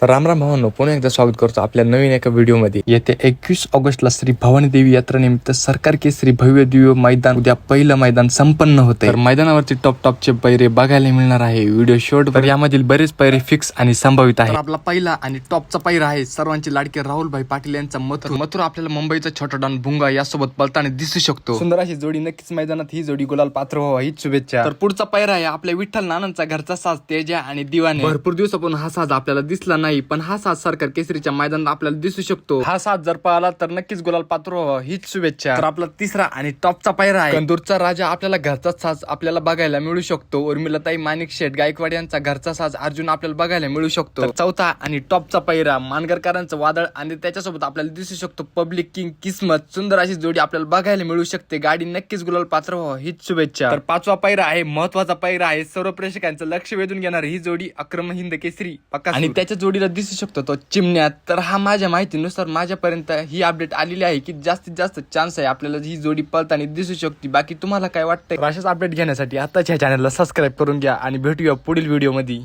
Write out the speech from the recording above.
तर रामराम भावांनो पुन्हा एकदा स्वागत करतो आपल्या नवीन एका व्हिडिओमध्ये. येत्या एकवीस ऑगस्टला श्री भवानी देवी यात्रा निमित्त सरकार केसरी भव्य दिव्य मैदान उद्या पहिलं मैदान संपन्न होते तर मैदानावरती टॉप टॉपचे पैरे बघायला मिळणार आहे. व्हिडिओ शॉर्ट तर यामधील बरेच पैरे फिक्स आणि संभावित आहे आपला पहिला आणि टॉपचा पैरा आहे सर्वांचे लाडके राहुलभाई पाटील यांचा मथुर. मथुर आपल्याला मुंबईचा छोटा डॉन भुंगा यासोबत पळताना दिसू शकतो. सुंदर अशी जोडी नक्कीच मैदानात ही जोडी गुलाल पात्र व्हावा हीच शुभेच्छा. तर पुढचा पैरा आहे आपल्या विठ्ठल नानांचा घरचा साज तेजा आणि दिवाने. भरपूर दिवसापासून हा साज आपल्याला दिसला नाही पण हा साज सरकार केसरीच्या मैदानात आपल्याला दिसू शकतो. हा साज जर पळाला तर नक्कीच गुलाल पात्र व्हावा हीच शुभेच्छा. तर आपला तिसरा आणि टॉपचा पैरा आहे. कंदूरचा राजा आपल्याला घरचा साज आपल्याला बघायला मिळू शकतो. उर्मिलाताई माणिक शेठ गायकवाड यांचा घरचा साज अर्जुन आपल्याला बघायला मिळू शकतो. चौथा आणि टॉपचा पैरा मानगरकरांचं वादळ आणि त्याच्यासोबत आपल्याला दिसू शकतो. पब्लिक किंग किस्मत सुंदर अशी जोडी आपल्याला बघायला मिळू शकते. गाडी नक्कीच गुलाल पात्र व्हावं हीच शुभेच्छा. तर पाचवा पैरा आहे महत्त्वाचा पैरा आहे. सर्व प्रेक्षकांचं लक्ष वेधून घेणार ही जोडी अक्रम हिंद केसरी पक्का आणि त्याच्या बॉडीला दिसू शकतो तो चिमण्यात. तर हा माझ्या माहितीनुसार माझ्यापर्यंत ही अपडेट आलेली आहे की जास्तीत जास्त चान्स आहे आपल्याला ही जोडी पळताना दिसू शकते. बाकी तुम्हाला काय वाटतं अशाच अपडेट घेण्यासाठी आताच्या चॅनलला सबस्क्राईब करून घ्या आणि भेटूया पुढील व्हिडिओमध्ये.